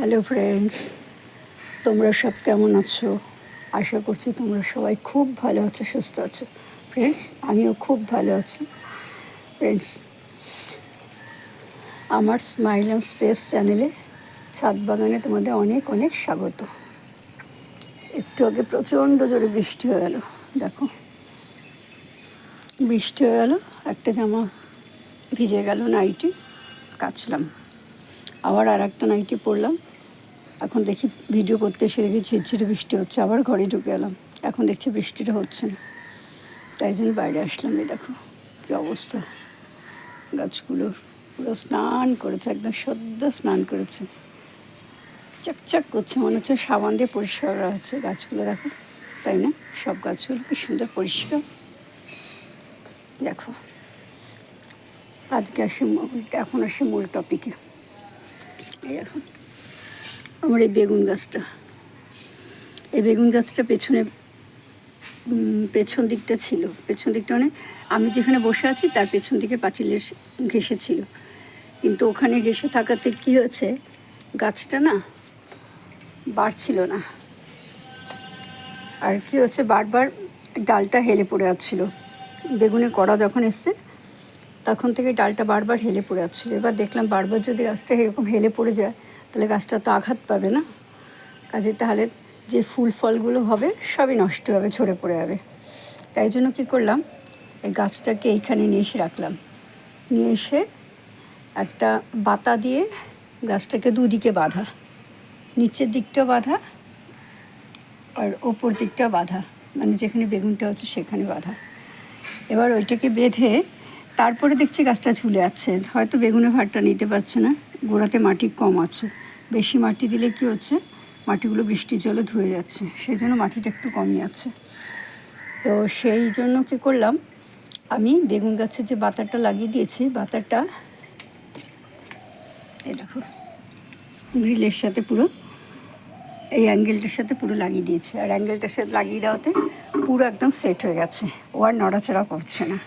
Hello friends তোমরা সব কেমন আছো? আশা করছি তোমরা সবাই খুব ভালো আছো, সুস্থ আছো। ফ্রেন্ডস আমিও খুব ভালো আছি। ফ্রেন্ডস আমার স্মাইল অ্যান্ড স্পেস চ্যানেলে ছাদ বাগানে তোমাদের অনেক অনেক স্বাগত। একটু আগে প্রচণ্ড জোরে বৃষ্টি হয়ে গেল, দেখো। বৃষ্টি হয়ে গেল, একটা জামা ভিজে গেল, নাইটি কাচলাম। আবার আর একটা নাইটি পরলাম। এখন দেখি ভিডিও করতে এসে দেখি ঝিরঝিরে বৃষ্টি হচ্ছে, আবার ঘরে ঢুকে এলাম। এখন দেখছি বৃষ্টিটা হচ্ছে না। তাই জন্য বাইরে আসলাম এই দেখো, কী অবস্থা। গাছগুলো পুরো স্নান করেছে, একদম সদ্য স্নান করেছে। চকচক করছে, মনে হচ্ছে সাবান দিয়ে পরিষ্কার করা হচ্ছে গাছগুলো, দেখো। তাই না? সব গাছগুলো কি সুন্দর পরিষ্কার। দেখো, আজকে আসি এখন আসি মূল টপিকে এই এখন আমার এই বেগুন গাছটা। এই বেগুন গাছটা পেছনে পেছন দিকটা ছিল। পেছন দিকটা মানে আমি যেখানে বসে আছি, তার পেছন দিকে পাঁচিলের ঘেসে ছিল। কিন্তু ওখানে ঘেসে থাকাতে কী হয়েছে, গাছটা না বাড়ছিল না। আর কি হচ্ছে বারবার ডালটা হেলে পড়ে যাচ্ছিল বেগুনে কড়া যখন এসছে তখন থেকে ডালটা বারবার হেলে পড়ে যাচ্ছিল। এবার দেখলাম বারবার যদি গাছটা এরকম হেলে পড়ে যায়, তাহলে গাছটা তো আঘাত পাবে না। কাজে তাহলে যে ফুল ফলগুলো হবে, সবই নষ্ট হবে, ঝরে পড়ে যাবে। তাই জন্য কী করলাম, এই গাছটাকে এইখানে নিয়ে এসে রাখলাম। নিয়ে এসে একটা বাতা দিয়ে গাছটাকে দুদিকে বাঁধা। নিচের দিকটা বাঁধা আর ওপর দিকটা বাঁধা। মানে যেখানে বেগুনটা হচ্ছে সেখানে বাঁধা। এবার ওইটাকে বেঁধে তারপরে দেখছি গাছটা ঝুলে যাচ্ছে হয়তো বেগুনের ভারটা নিতে পারছে না। গোড়াতে মাটি কম আছে। বেশি মাটি দিলে কি হচ্ছে? মাটিগুলো বৃষ্টির জলে ধুয়ে যাচ্ছে। সেই জন্য মাটিটা একটু কমই আছে। তো সেই জন্য কী করলাম, আমি বেগুন গাছের যে বাতারটা লাগিয়ে দিয়েছি, বাতারটা এই দেখো, গ্রিলের সাথে পুরো, এই অ্যাঙ্গেলটার সাথে পুরো লাগিয়ে দিয়েছে। আর অ্যাঙ্গেলটার সাথে লাগিয়ে দেওয়াতে পুরো একদম সেট হয়ে গেছে। ও আর নড়াচড়া করছে না।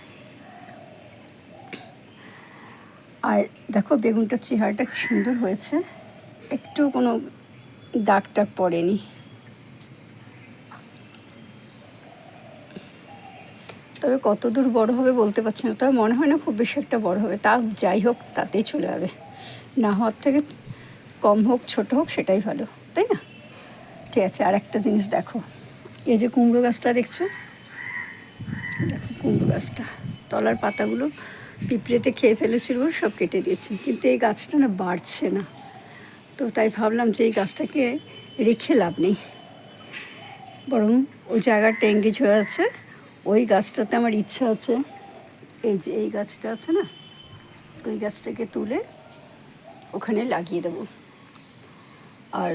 আর দেখো, বেগুনটার চেহারাটা খুব সুন্দর হয়েছে। একটু কোনো দাগ টাগ পড়েনি। তবে কত দূর বড় হবে বলতে পারছি না, তবে মনে হয় না খুব বেশি একটা বড় হবে। তা যাই হোক, তাতেই চলে যাবে। না হওয়ার থেকে কম হোক, ছোট হোক, সেটাই ভালো, তাই না? ঠিক আছে, আর একটা জিনিস দেখো। এই যে কুমড়ো গাছটা দেখছ? দেখো কুমড়ো গাছটা, তলার পাতাগুলো পিঁপড়েতে খেয়ে ফেলেছিল সব কেটে দিয়েছে। কিন্তু এই গাছটা না বাড়ছে না। তো তাই ভাবলাম যে এই গাছটাকে রেখে লাভ নেই। বরং ওই জায়গাটা এঙ্গেজ হয়ে আছে, ওই গাছটাতে আমার ইচ্ছা আছে, এই যে এই গাছটা আছে না, ওই গাছটাকে তুলে ওখানে লাগিয়ে দেবো। আর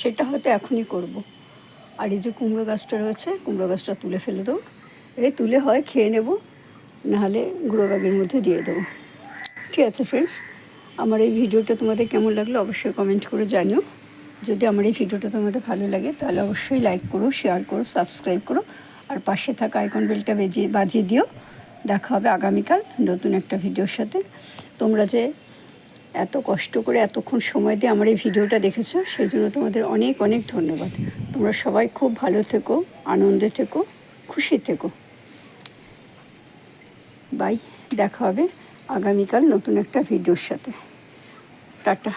সেটা হয়তো এখনই করব। আর এই যে কুমড়ো গাছটা রয়েছে, কুমড়ো গাছটা তুলে ফেলে দেবো। এই তুলে হয়, খেয়ে নেব। নাহলে গুঁড়ো ব্যাগের মধ্যে দিয়ে দেবো। ঠিক আছে ফ্রেন্ডস আমার এই ভিডিওটা তোমাদের কেমন লাগল অবশ্যই কমেন্ট করে জানিও। যদি আমার এই ভিডিওটা তোমাদের ভালো লাগে, তাহলে অবশ্যই লাইক করো শেয়ার করো সাবস্ক্রাইব করো, আর পাশে থাকা আইকন বেলটা বেজিয়ে বাজিয়ে দিও। দেখা হবে আগামীকাল নতুন একটা ভিডিওর সাথে। তোমরা যে এত কষ্ট করে এতক্ষণ সময় দিয়ে আমার এই ভিডিওটা দেখেছ সেই জন্য তোমাদের অনেক অনেক ধন্যবাদ। তোমরা সবাই খুব ভালো থেকো, আনন্দে থেকো, খুশি থেকো। বাই দেখা হবে আগামীকাল নতুন একটা ভিডিওর সাথে। টাটা।